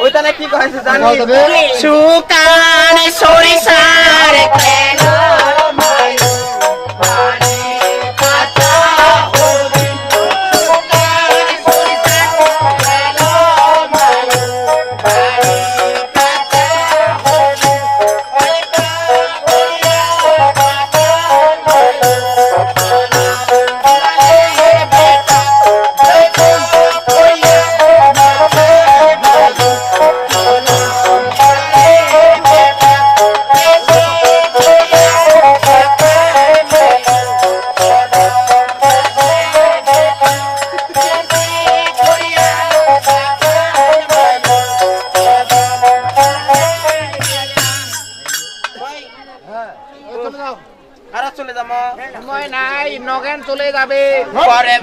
ওইখানে কি কয়েছে জানি শুকান সরিষার আর চলে যাব। নাই নগেন চলে যাবে। পরে